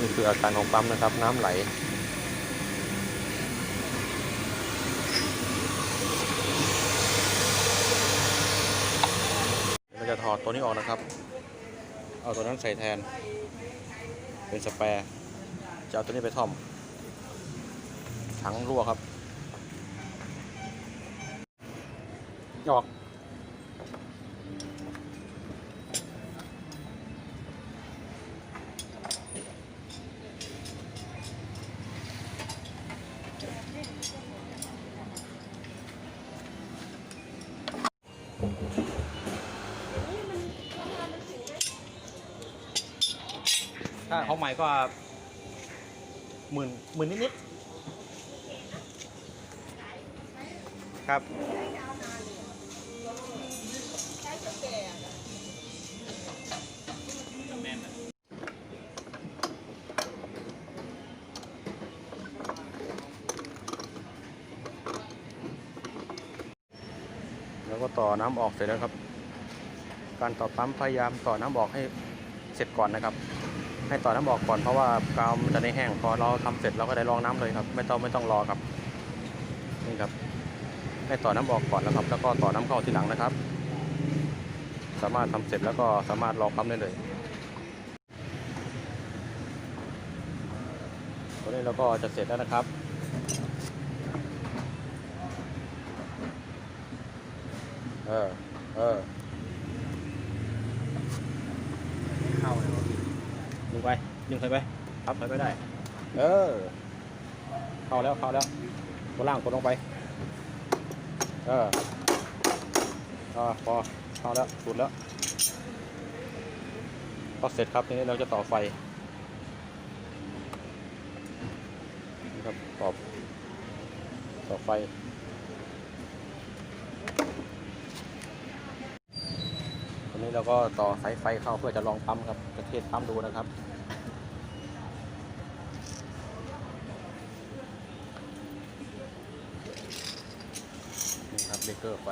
นี่คืออาการของปั๊มนะครับ น้ำไหลเราจะถอดตัวนี้ออกนะครับ เอาตัวนั้นใส่แทน เป็นสแปร์จะเอาตัวนี้ไปท่อม ถังรั่วครับออกถ้าเของใหม่ก็หมื่นหมื่นนิดๆ ครับแล้วก็ต่อน้ำออกเสร็จแล้วครับ การต่อปั๊มพยายามต่อน้ำออกให้เสร็จก่อนนะครับ ให้ต่อน้ำออกก่อนเพราะว่ากาวมันจะได้แห้งพอเราทำเสร็จเราก็ได้รองน้ำเลยครับ ไม่ต้องไม่ต้องรอครับนี่ครับ ให้ต่อน้ำออกก่อนแล้วครับ แล้วก็ต่อน้ำเข้าทีหลังนะครับ สามารถทำเสร็จแล้วก็สามารถรองปั๊มได้เลยตัวนี้เราก็จะเสร็จแล้วนะครับเออเออเข้าเลยดึงไปดึงไปไปครับไปไม่ได้ เออ เข้าแล้วเข้าแล้วบนล่างกดลงไป เอออ่าพอเข้าแล้วสุดแล้วก็เสร็จครับทีนี้เราจะต่อไฟนี่ครับต่อต่อไฟตอนนี้เราก็ต่อสายไฟเข้าเพื่อจะลองปั๊มครับจะเทสปั๊มดูนะครับ เบรกเกอร์ไฟ